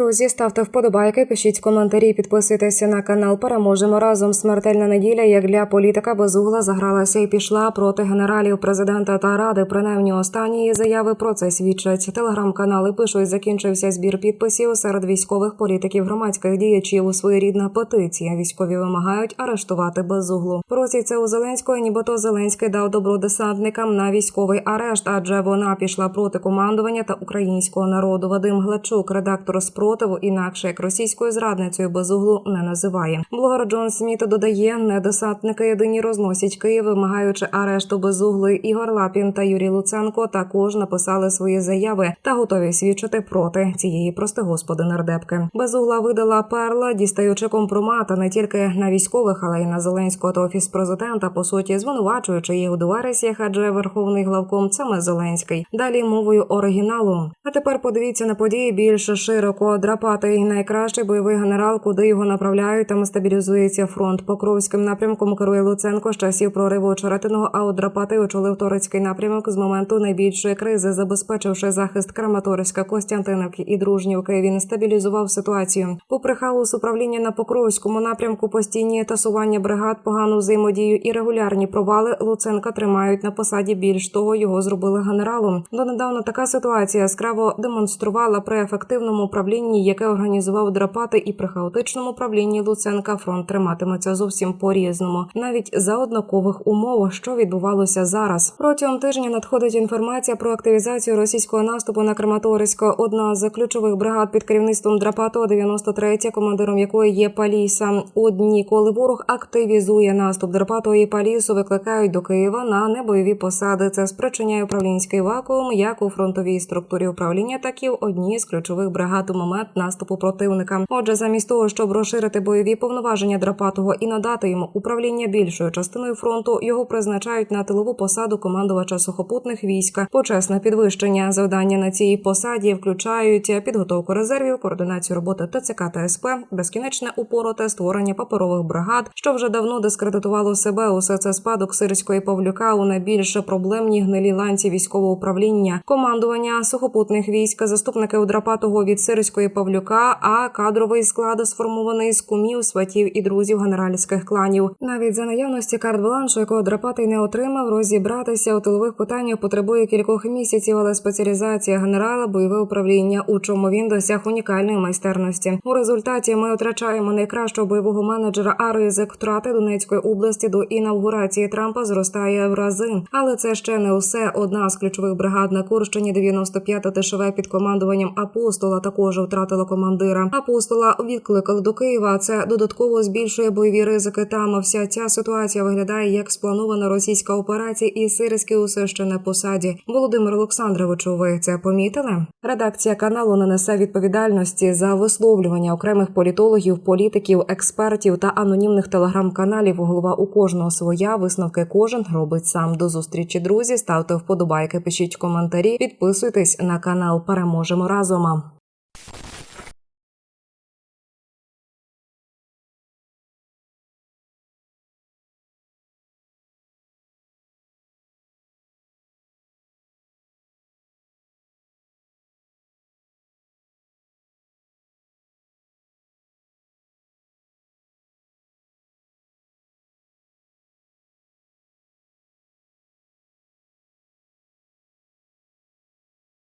Друзі, ставте вподобайки, пишіть коментарі, підписуйтеся на канал. Переможемо разом. Смертельна неділя, як для політика безугла загралася і пішла проти генералів, президента та ради. Принаймні останні заяви про це свідчать. Телеграм-канали пишуть, закінчився збір підписів серед військових політиків, громадських діячів. Своєрідна петиція. Військові вимагають арештувати безуглу. Просять це у Зеленського, нібито Зеленський дав добро десантникам на військовий арешт, адже вона пішла проти командування та українського народу. Вадим Глачук, редактор спротиву, інакше як російською зрадницею безуглу не називає. Блогер Джон Сміт додає, не десантники єдині розносять Київ, вимагаючи арешту безугли. Ігор Лапін та Юрій Луценко також написали свої заяви та готові свідчити проти цієї прости господи нардепки. Безугла видала перла, дістаючи компромата не тільки на військових, але й на Зеленського та офіс президента. По суті, звинувачуючи їх у диверсіях, адже верховний главком саме Зеленський. Далі мовою оригіналу. А тепер подивіться на події більш широко. Драпатий найкращий бойовий генерал, куди його направляють. Там стабілізується фронт. Покровським напрямком керує Луценко з часів прориву очеретиного. А от Драпатий очолив Торецький напрямок з моменту найбільшої кризи, забезпечивши захист Краматорська, Костянтинівки і Дружнівки. Він стабілізував ситуацію. Попри хаос управління на Покровському напрямку, постійні тасування бригад, погану взаємодію і регулярні провали Луценка тримають на посаді. Більш того, його зробили генералом. Донедавна така ситуація яскраво демонструвала при ефективному управлінні, яке організував Драпати, і при хаотичному управлінні Луценка фронт триматиметься зовсім по різному, навіть за однакових умов, що відбувалося зараз. Протягом тижня надходить інформація про активізацію російського наступу на Краматорську. Одна з ключових бригад під керівництвом Драпатого, 93 командиром якої є Паліса. У дні, коли ворог активізує наступ Драпатого і Палісу, викликають до Києва на небойові посади. Це спричиняє управлінський вакуум як у фронтовій структурі управління, так і в одній з ключових бригад у момент наступу противника. Отже, замість того, щоб розширити бойові повноваження Драпатого і надати йому управління більшою частиною фронту, його призначають на тилову посаду командувача сухопутних військ. Почесне підвищення завдання на цій посаді включають підготовку резервів, координацію роботи ТЦК та СП, безкінечне упороте створення паперових бригад, що вже давно дискредитувало себе. Усе це спадок сирської Павлюка у найбільш проблемній гнилій ланці військового управління, командування сухопутних військ, заступники Удрапатого від сирської Павлюка, а кадровий склад сформований з кумів, сватів і друзів генеральських кланів. Навіть за наявності карт баланшу, якого Драпатий не отримав, розібратися у тилових питаннях потребує кількох місяців, але спеціалізація генерала, бойове управління, у чому він досяг унікальної майстерності. У результаті ми втрачаємо найкращого бойового менеджера, а ризик втрати Донецької області до інавгурації Трампа зростає в рази. Але це ще не усе. Одна з ключових бригад на Курщині, 95-та ТШВ під командуванням апостола, також втратила командира. Апостола відкликали до Києва. Це додатково збільшує бойові ризики. Там вся ця ситуація виглядає як спланована російська операція, і Сирський усе ще на посаді. Володимир Олександровичу, ви це помітили? Редакція каналу не несе відповідальності за висловлювання окремих політологів, політиків, експертів та анонімних телеграм-каналів. Голова у кожного своя висновки кожен робить сам. До зустрічі, друзі. Ставте вподобайки, пишіть коментарі, підписуйтесь на канал. Переможемо разом.